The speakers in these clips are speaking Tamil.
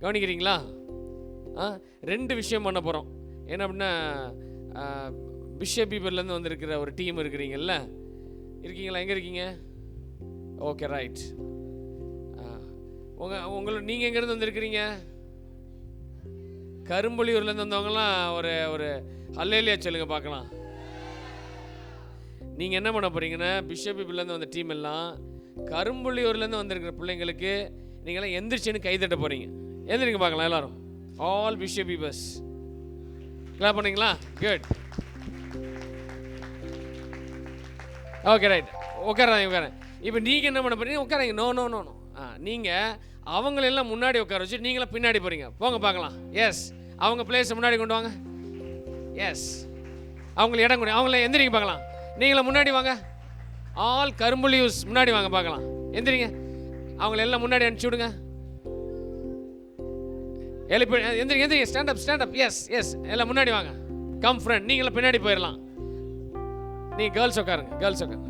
கவனிக்கிறீங்களா? ஆ ரெண்டு விஷயம் பண்ண போகிறோம் என்ன அப்படின்னா பிஷப் பீபர்லேருந்து வந்திருக்கிற ஒரு டீம் இருக்கிறீங்கல்ல? இருக்கீங்களா? எங்கே இருக்கீங்க? Okay right. உங்கள் உங்களை நீங்கள் எங்கேருந்து வந்திருக்கிறீங்க? கரும்புலியூர்லேருந்து வந்தவங்கலாம் ஒரு ஒரு அல்லேலியா சொல்லுங்க பார்க்கலாம். நீங்கள் என்ன பண்ண போகிறீங்கன்னா பிஷப் பீபிள்லேருந்து வந்த டீம் எல்லாம் கரும்புள்ளியூர்லேருந்து வந்திருக்கிற பிள்ளைங்களுக்கு நீங்களாம் எந்திரிச்சுன்னு கை தட்ட போகிறீங்க எந்திரிங்க பார்க்கலாம் எல்லாரும். ஆல் பிஷப் பீபர்ஸ் கிளாப் பண்ணீங்களா? குட் ஓகே ரைட் உட்காராங்க உட்காரேன் இப்போ நீங்கள் என்ன பண்ண போறீங்க? உட்காரங்க. நோ நோ நோ நோ ஆ நீங்கள் அவங்களெல்லாம் முன்னாடி உட்கார வச்சு நீங்களாம் பின்னாடி போகிறீங்க போங்க பார்க்கலாம். எஸ் அவங்க பிளேஸை முன்னாடி கொண்டு வாங்க. எஸ் அவங்கள இடம் கொடு அவங்கள எந்திரிங்க பார்க்கலாம். நீங்களும் முன்னாடி வாங்க. ஆல் கரும்புலியூஸ் முன்னாடி வாங்க பார்க்கலாம். எந்திரிங்க. அவங்கள எல்லாம் முன்னாடி அனுப்பிச்சி விடுங்க. எழுப்பி எந்திரிங்க எந்திரிங்க stand up stand up yes yes எல்லாம் முன்னாடி வாங்க. கம் ஃப்ரெண்ட் நீங்களும் பின்னாடி போயிடலாம் நீ கேர்ள்ஸ் உட்காருங்க கேர்ள்ஸ் உட்காரு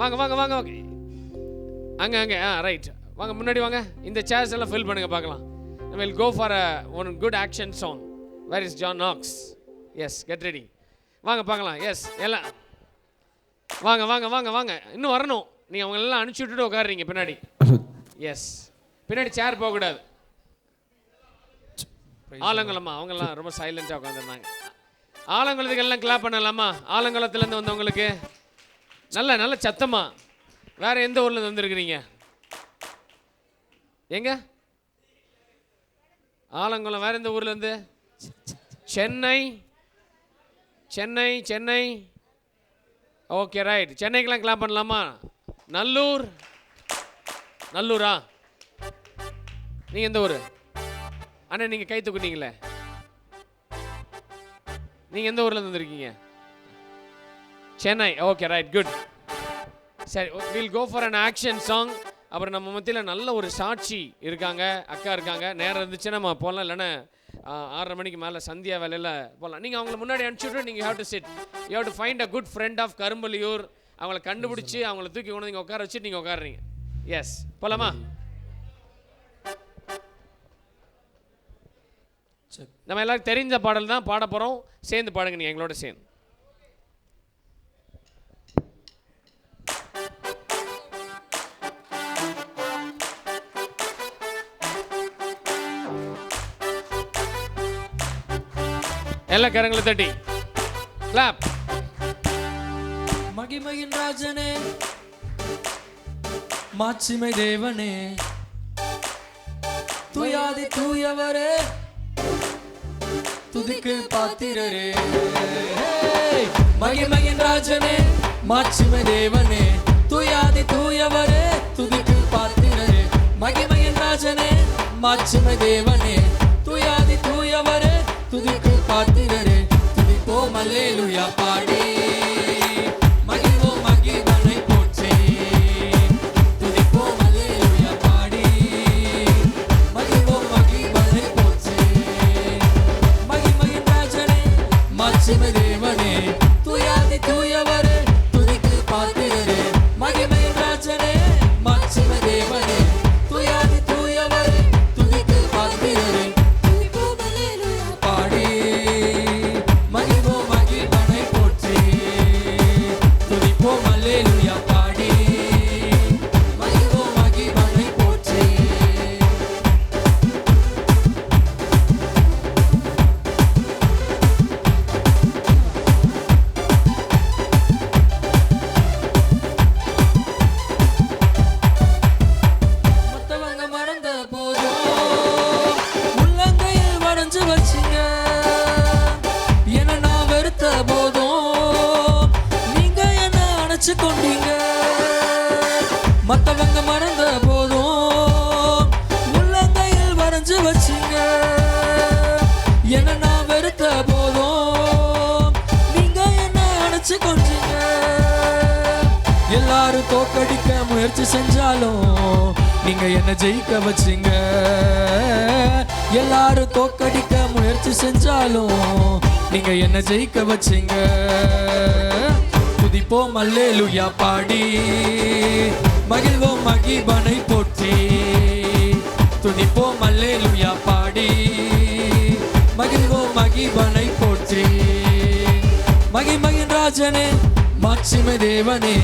வாங்க வாங்க வாங்க ஓகே அங்கே அங்கே. ஆ ரைட் வாங்க முன்னாடி வாங்க. இந்த சேர்ஸ் எல்லாம் ஃபில் பண்ணுங்க பார்க்கலாம். Will go for a one good action song where is John Knox yes get ready வாங்க பார்க்கலாம். எஸ் எல்லாம். வாங்க வாங்க வாங்க வாங்க. இன்னும் வரணும். நீங்கள் அவங்க எல்லாம் அனுப்பிச்சி விட்டுட்டு உட்காருறீங்க பின்னாடி. எஸ் பின்னாடி சேர் போகக்கூடாது. ஆலங்குளம்மா அவங்கெல்லாம் ரொம்ப சைலண்டாக உட்காந்துருந்தாங்க ஆலங்குளத்துக்கு எல்லாம் கிளாப் பண்ணலாமா? ஆலங்குளத்துலேருந்து வந்தவங்களுக்கு? நல்ல நல்ல சத்தமா. வேற எந்த ஊர்லேருந்து வந்திருக்கிறீங்க? எங்க? ஆலங்குளம் வேற எந்த ஊர்லேருந்து? சென்னை. சென்னை சென்னை. ஓகே ரைட் சென்னைக்கெல்லாம் கிளாப் பண்ணலாமா? நல்லூர். நல்லூரா? நீங்கள் எந்த ஊர்? அண்ணா நீங்கள் கை தூக்குனீங்களே. நீங்கள் எந்த ஊர்ல இருந்து வந்திருக்கீங்க? சென்னை. ஓகே ரைட் குட் சரி will go for an action song அப்புறம் நம்ம மத்தியில் நல்ல ஒரு சாட்சி இருக்காங்க. அக்கா இருக்காங்க. நேரம் இருந்துச்சுன்னா நம்ம போகலாம் இல்லைன்னா ஆறரை மணிக்கு மேலே சந்தியா வேலையில் போகலாம் நீங்கள் அவங்கள முன்னாடி அனுப்பிச்சுட்டு நீங்கள் have to sit you have to find a good friend of Karumbaliyur. அவங்கள கண்டுபிடிச்சி அவங்கள தூக்கி கொண்டு நீங்கள் உட்கார வச்சுட்டு நீங்கள் உட்காருறீங்க. எஸ் போகலாமா நம்ம எல்லாரும் தெரிஞ்ச பாடல் தான் பாட போகிறோம் சேர்ந்து பாடுங்க நீங்கள் எங்களோட சேர்ந்து. எல்லா கரங்களை தட்டி. கிளாப் மகிமையின் ராஜனே மாட்சிமை தேவனே துயாதி தூயவரே துதிக்கு பாத்திரரே. மகிமையின் ராஜனே மாட்சிமை தேவனே. தூயாதி தூயவரே துதிக்கு பாத்திரரே. மகிமையின் ராஜனே மாட்சிமை தேவனே. தூயாதி தூயவரே துதிக்கு பாத்திரரே. துதிப்போம் அல்லேலூயா பாடி. முயற்சி செஞ்சாலும் நீங்க என்ன ஜெயிக்க வச்சீங்க? எல்லாரும் தோக்கடிக்க முயற்சி செஞ்சாலும் நீங்க என்ன ஜெயிக்க வச்சிங்க? துதிப்போம் அல்லேலூயா பாடி. மகிழ்வோம் மகிபனை போற்றி. துதிப்போம் அல்லேலுயா பாடி. மகிழ்வோம் மகிபனை போற்றி. மகிமகின் ராஜனே மாட்சிமை தேவனே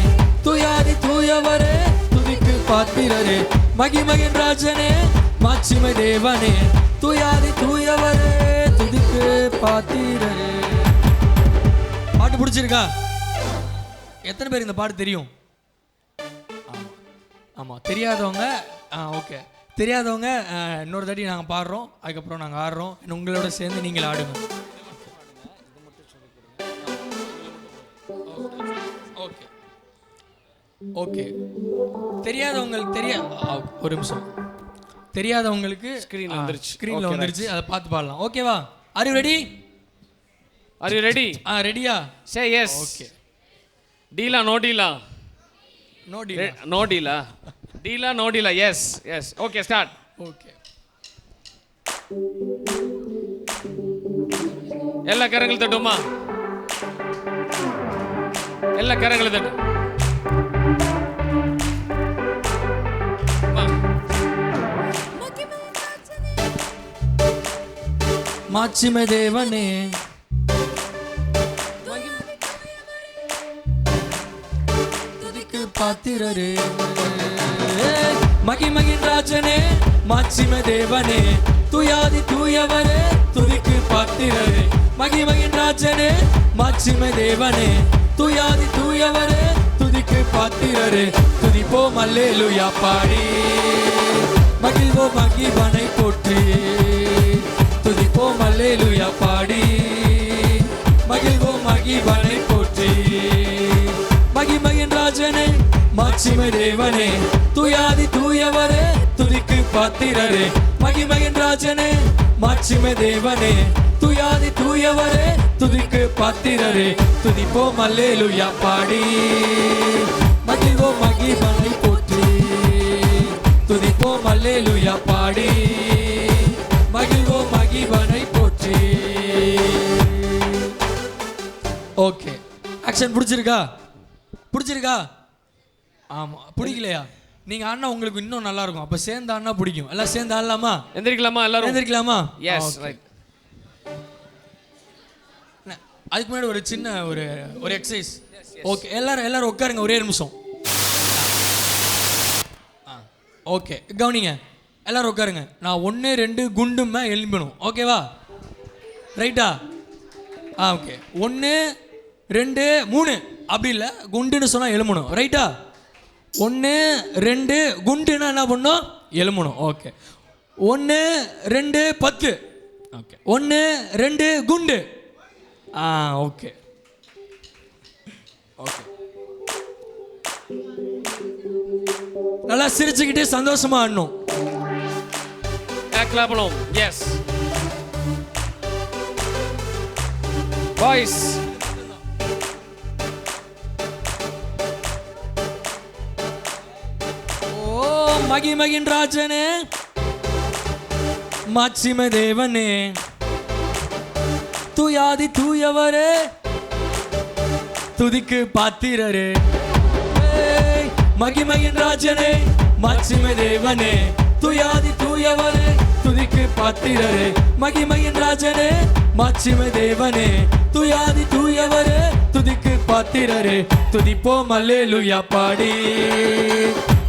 துயாதி தூயவரே. பாத்திரரே மகிமகன் ராஜனே மாட்சிமை தேவனே தூயாதி தூயவரே துதிக்கு பாத்திரரே. பாட்டு பிடிச்சிருக்கா? எத்தனை பேர் இந்த பாட்டு தெரியும்? ஆமாம் ஆமாம் தெரியாதவங்க ஆ ஓகே. தெரியாதவங்க இன்னொரு தாட்டி நாங்கள் பாடுறோம் அதுக்கப்புறம் நாங்கள் ஆடுறோம். உங்களோட சேர்ந்து நீங்கள் ஆடுங்க. ஓகே. தெரியாதவங்களுக்கு தெரிய ஒரு நிமிஷம். தெரியாதவங்களுக்கு ல வந்துருச்சு. ஸ்க்ரீனில் வந்துருச்சு. அதை பார்த்து பாடலாம். ஓகேவா are you ready are you ready ah ரெடியா சே எஸ் ஓகே டீலா நோ டீலா நோ டி நோ டீலா டீலா no டீலா yes yes okay start okay எல்லா கரங்களும் தட்டுமா? எல்லா கரங்களும் தட்டு. மாட்சிமை தேவனே. துதிக்கு பாத்திரரே. மகிமகின் ராஜனே மாட்சிமை தேவனே. துயாதி தூயவரே துதிக்கு பாத்திரரே. மகிமகின் ராஜனே மாட்சிமை தேவனே. துயாதி தூயவரே துதிக்கு பாத்திரரே. துதிப்போம் அல்லேலுயா பாடி. மகிழ்வோம் மகிபனை போற்றி. துதிப்போம் அல்லேலுயா பாடி. மகிழ்வோம் மகிபனை போற்றி. மகிமகின் ராஜனே மாட்சிமை தேவனே துயாதி தூயவரே துதிக்கு பாத்திரரே. மகிமகின் ராஜனே மாட்சிமை தேவனே துயாதி தூயவரே துதிக்கு பாத்திரரே. துதிப்போம் அல்லேலுயா பாடி. மகிழ்வோம் மகிபனை போற்றி. துதிப்போம் அல்லேலுயா பாடி. ஆக்ஷன் பிடிச்சிருக்கா? பிடிச்சிருக்கா? ஆமா. பிடிக்கலையா? நீங்க ஆடினா உங்களுக்கு இன்னும் நல்லா இருக்கும் அப்ப சேர்ந்து ஆடினா பிடிக்கும். எல்லாம் சேர்ந்து ஆடலாமா? எந்திரிக்கலாமா எல்லாரும்? எழுந்திருக்கலாமா எஸ். ரைட் அதுக்கு முன்னாடி ஒரு சின்ன ஒரு ஒரு எக்ஸசைஸ் ஓகே எல்லாரும் எல்லாரும் உட்காருங்க ஒரே நிமிஷம். ஓகே கவனிங்க. எல்லாரும் உட்காருங்க. நான் ஒன்று ரெண்டு குண்டுமே எழும்பணும் ஓகேவா ரைட்டா ஆ? ஓகே ஒன்று ரெண்டு மூணு. அப்படி இல்லை குண்டுன்னு சொன்னால் எழுமணும் ரைட்டா ஒன்று ரெண்டு குண்டுன்னா என்ன பண்ணும்? எழுமணும் ஓகே ஒன்று ரெண்டு பத்து. ஓகே ஒன்று ரெண்டு குண்டு. ஆ ஓகே ஓகே நல்லா சிரிச்சுக்கிட்டு சந்தோஷமா ஆடணும். கிளாப் எஸ் பாய்ஸ் மகிமகின் ராஜனே மாட்சிம தேவனே தூயாதி தூயவரே துதிக்கு பாத்திரரே. ஏய், மகிமையின் ராஜனே மாட்சிம தேவனே துயாதி தூயவரே துதிக்கு பாத்திரரே. மகிமையின் ராஜனே மாட்சிம தேவனே துயாதி தூயவரே துதிக்கு பாத்திரரே. துதிப்போம் அல்லேலுயா பாடி.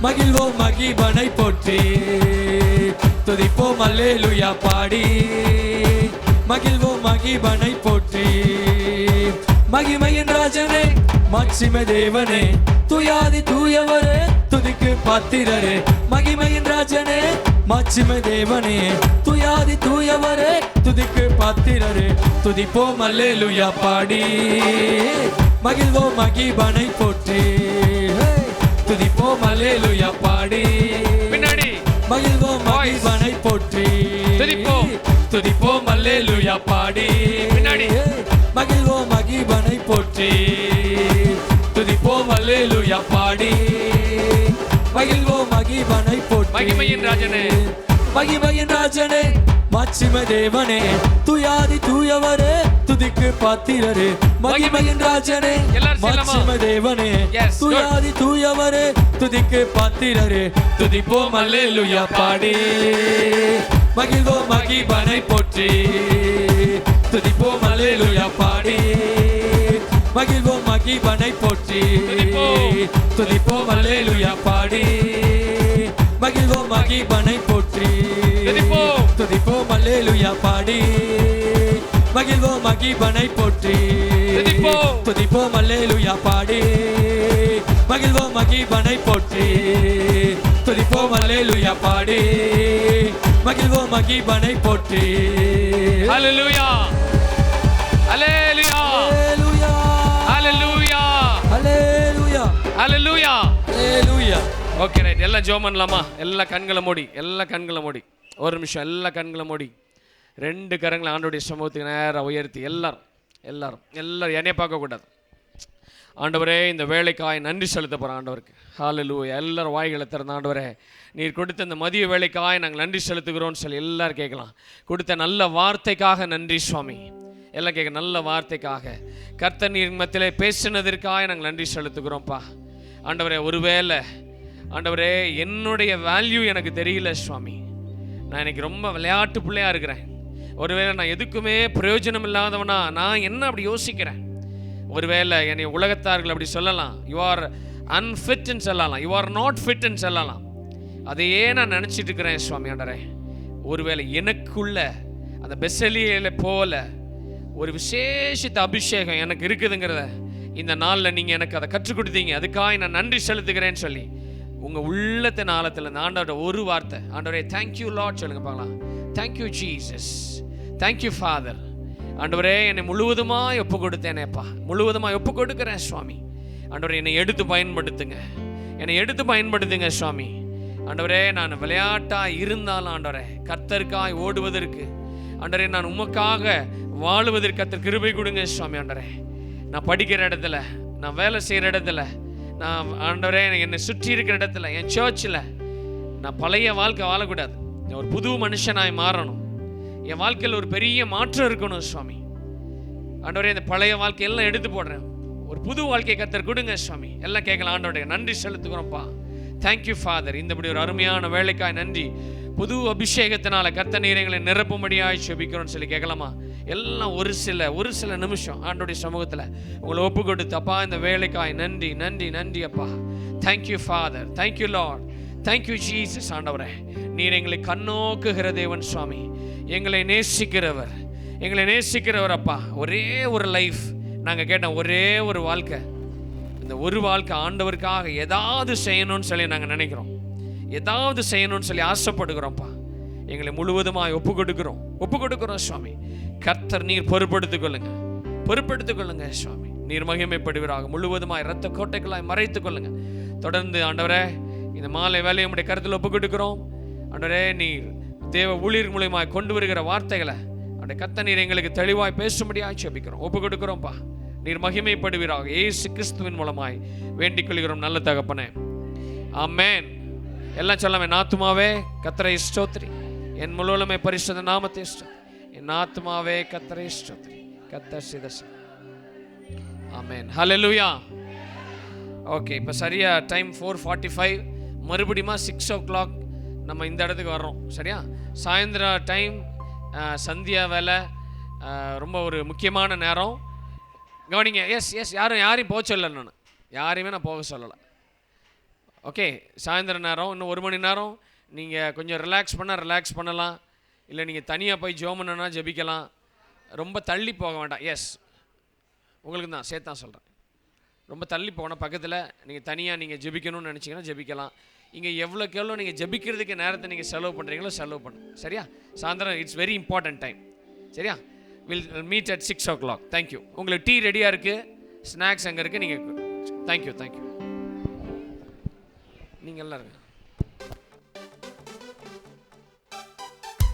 மகிழ்வோம் மகிபனை போற்றி. துதிப்போம் அல்லேலுயா பாடி. மகிழ்வோம் மகிபனை போற்றி. மகிமையின் ராஜனே மாட்சிம தேவனே. துயாதி தூயவரே துதிக்கு பாத்திரரே. மகிமையின் ராஜனே மாட்சிம தேவனே. துயாதி தூயவரே துதிக்கு பாத்திரரே. துதிப்போம் அல்லேலுயா பாடி. மகிழ்வோம் மகிபனை போற்றி. துதிப்போம் அல்லேலுயா பாடி பின்னாடி மகிழ்வோம். மகிழ்வனை போற்றி துதிப்போம். துதிப்போம் அல்லேலூயா பாடி பின்னாடி. மகிழ்வோம் மகிழ்வனை போற்றி துதிப்போம் அல்லேலூயா பாடி மகிழ்வோம் மகிழ்வனை போற்றி மகிமையின் ராஜனே. மகிமையின் ராஜனே மாட்சிமை தேவனே துயாதி தூயவரே துதிக்கு பாத்திரரே. மகிமையின் ராஜனே? மாட்சிமை தேவனே. துயாதி தூயவரே துதிக்கு பாத்திரரே. துதிப்போம் அல்லேலூயா பாடி. மகிழ்வோம் மகிபனை போற்றி. துதிப்போம் அல்லேலூயா பாடி. மகிழ்வோம் மகிபனை போற்றி. துதிப்போம் அல்லேலூயா பாடி. மகிழ்வோம் மகிபனை போற்றி. துதிப்போம். அல்லேலூயா பாடி. மகிழ்வோம் மகிபனை போற்றி. துதிப்போம். அல்லேலூயா பாடி. மகிழ்வோம் மகிபனை போற்றி. துதிப்போம் அல்லேலூயா பாடி. மகிழ்வோம் மகிபனை போற்றி. ஹalleluya. ஹalleluya. அல்லேலூயா ஹalleluya. அல்லேலூயா ஹalleluya. அல்லேலூயா ஓகே ரைட் எல்லாம் ஜோம் பண்ணலாமா? எல்லா கண்களை மூடி எல்லா கண்களை மூடி. ஒரு நிமிஷம் எல்லா கண்களை மூடி. ரெண்டு கரங்களை ஆண்டோடைய சமூகத்துக்கு நேராக உயர்த்தி எல்லாரும் எல்லாரும் எல்லாரும் என்னைய பார்க்கக்கூடாது. ஆண்டவரே இந்த வேலைக்காய் நன்றி செலுத்த போகிறோம் ஆண்டவருக்கு. ஹாலலூ எல்லாரும் வாய்களை திறந்த ஆண்டவரே நீர் கொடுத்த இந்த மதிய வேலைக்காய் நாங்கள் நன்றி செலுத்துகிறோம்னு சொல்லி எல்லோரும் கேட்கலாம். கொடுத்த நல்ல வார்த்தைக்காக நன்றி சுவாமி. எல்லாம் கேட்க நல்ல வார்த்தைக்காக. கர்த்த நீர் மத்தியிலே பேசினதற்காக நாங்கள் நன்றி செலுத்துகிறோம்ப்பா. ஆண்டவரே ஒருவேளை ஆண்டவரே என்னுடைய வேல்யூ எனக்கு தெரியல சுவாமி. நான் இன்னைக்கு ரொம்ப விளையாட்டு பிள்ளையாக இருக்கிறேன். ஒருவேளை நான் எதுக்குமே பிரயோஜனம் இல்லாதவனா நான் என்ன அப்படி யோசிக்கிறேன்? ஒருவேளை என்னை உலகத்தார்கள் அப்படி சொல்லலாம். யூ ஆர் அன்ஃபிட்னு சொல்லலாம். யூ ஆர் நாட் ஃபிட்னு சொல்லலாம். அதையே நான் நினச்சிட்டு இருக்கிறேன் சுவாமி ஆண்டரே ஒருவேளை எனக்குள்ள அந்த பெசலியில் போல ஒரு விசேஷித்த அபிஷேகம் எனக்கு இருக்குதுங்கிறத இந்த நாளில் நீங்கள் எனக்கு அதை கற்றுக் கொடுத்தீங்க. அதுக்காக நான் நன்றி செலுத்துகிறேன்னு சொல்லி. உங்கள் உள்ளத்தின் ஆழத்தில் இந்த ஆண்டவரோட ஒரு வார்த்தை. ஆண்டவரே தேங்க்யூ லாட் சொல்லுங்க பார்க்கலாம். தேங்க்யூ ஜீசஸ் தேங்க்யூ ஃபாதர் ஆண்டவரே என்னை முழுவதுமாக ஒப்பு கொடுத்தேனேப்பா முழுவதுமாக ஒப்பு கொடுக்குறேன் சுவாமி. ஆண்டவரே என்னை எடுத்து பயன்படுத்துங்க. என்னை எடுத்து பயன்படுத்துங்க சுவாமி. ஆண்டவரே நான் விளையாட்டாக இருந்தாலும் ஆண்டவரே கர்த்தருக்காய் ஓடுவதற்கு ஆண்டவரே நான் உமக்காக வாழுவதற்கு கர்த்தர் கிருபை கொடுங்க சுவாமி ஆண்டரே நான் படிக்கிற இடத்துல நான் வேலை செய்கிற இடத்துல நான் ஆண்டவரே என்னை சுற்றி இருக்கிற இடத்துல என் சர்ச்சில் நான் பழைய வாழ்க்கை வாழக்கூடாது. நான் ஒரு புது மனுஷனாய் மாறணும். என் வாழ்க்கையில் ஒரு பெரிய மாற்றம் இருக்கணும் சுவாமி. ஆண்டவரே இந்த பழைய வாழ்க்கையெல்லாம் எடுத்து போடுறேன். ஒரு புது வாழ்க்கையை கத்தர் கொடுங்க சுவாமி. எல்லாம் கேட்கலாம். ஆண்டவரே நன்றி செலுத்துகிறோம்ப்பா. தேங்க்யூ ஃபாதர் இந்தபடி ஒரு அருமையான வேலைக்காய் நன்றி. புது அபிஷேகத்தினால கத்த நீரங்களை நிரப்பும்படியாக செபிக்கிறோம்னு சொல்லி கேட்கலாமா? எல்லாம் ஒரு சில ஒரு சில நிமிஷம் ஆண்டோடைய சமூகத்தில் உங்களை ஒப்பு கொடுத்து அப்பா இந்த வேலைக்காய் நன்றி நன்றி நன்றி அப்பா. Thank you father thank you Lord thank you Jesus ஆண்டவரே. நீர் எங்களை கண்ணோக்குகிற தேவன் சுவாமி. எங்களை நேசிக்கிறவர். எங்களை நேசிக்கிறவர் அப்பா. ஒரே ஒரு லைஃப் நாங்கள் கேட்டோம் ஒரே ஒரு வாழ்க்கை. இந்த ஒரு வாழ்க்கை ஆண்டவருக்காக ஏதாவது செய்யணும்னு சொல்லி நாங்கள் நினைக்கிறோம். ஏதாவது செய்யணும்னு சொல்லி ஆசைப்படுகிறோம்ப்பா. எங்களை முழுவதுமாய் ஒப்பு கொடுக்கிறோம் ஒப்பு கொடுக்கிறோம் சுவாமி. கர்த்தர் நீர் பொறுப்படுத்திக் கொள்ளுங்க. பொறுப்படுத்திக் கொள்ளுங்க சுவாமி. நீர் மகிமைப்படுவீராக. முழுவதுமாய் இரத்த கோட்டைகளாய் மறைத்துக் கொள்ளுங்க. தொடர்ந்து ஆண்டவரே இந்த மாலை வேலையை உடைய கருத்தில் ஒப்பு கொடுக்கிறோம் ஆண்டவரே நீர் தேவ ஊழியர் மூலியமாக கொண்டு வருகிற வார்த்தைகளை அந்த கத்த நீர் எங்களுக்கு தெளிவாய் பேசும்படியாக செபிக்கிறோம் ஒப்பு கொடுக்கிறோம்ப்பா நீர் மகிமைப்படுவீராக. ஏசு கிறிஸ்துவின் மூலமாய் வேண்டிக் கொள்கிறோம். நல்ல தகப்பனே. அம்மேன் எல்லாம் சொல்லாமே நாத்துமாவே கத்தரை ஸ்தோத்ரி. என் முழுவலுமே பரிசுத்த நாமத்தை ஸ்தோத்ரி. என் ஆத்மாவே கத்தரை ஸ்தோத்ரி. கத்த சிதசி ஆமென். ஹalleluya ஓகே இப்போ சரியா டைம் ஃபோர் ஃபார்ட்டி ஃபைவ் மறுபடியும் சிக்ஸ் ஓ கிளாக் நம்ம இந்த இடத்துக்கு வர்றோம். சரியா? சாயந்தரம் டைம் சந்தியா வேலை ரொம்ப ஒரு முக்கியமான நேரம். கவனிங்க எஸ் எஸ் யாரும் யாரையும் போக சொல்லலை நான். யாரையுமே நான் போக சொல்லலை. ஓகே சாயந்தர நேரம் இன்னும் ஒரு மணி நேரம் நீங்கள் கொஞ்சம் ரிலாக்ஸ் பண்ணால் ரிலாக்ஸ் பண்ணலாம். இல்லை நீங்கள் தனியாக போய் ஜோமனா ஜபிக்கலாம் ஜெபிக்கலாம். ரொம்ப தள்ளி போக வேண்டாம். எஸ் உங்களுக்கு தான் சேர்த்தான் சொல்கிறேன் ரொம்ப தள்ளி போனால் பக்கத்தில். நீங்கள் தனியாக நீங்கள் ஜெபிக்கணும்னு நினச்சிங்கன்னா ஜெபிக்கலாம். இங்கே எவ்வளோக்கு எவ்வளோ நீங்கள் ஜெபிக்கிறதுக்கு நேரத்தை நீங்கள் செலவு பண்ணுறீங்களோ செலவு பண்ணுங்க. சரியா? சாயந்தரம் இட்ஸ் வெரி இம்பார்ட்டன்ட் டைம் சரியா? Will meet at six o'clock thank you உங்களுக்கு டீ ரெடியாக இருக்குது ஸ்நாக்ஸ் அங்கே இருக்குது நீங்கள் தேங்க்யூ தேங்க்யூ நீங்கள் எல்லாம் இருங்க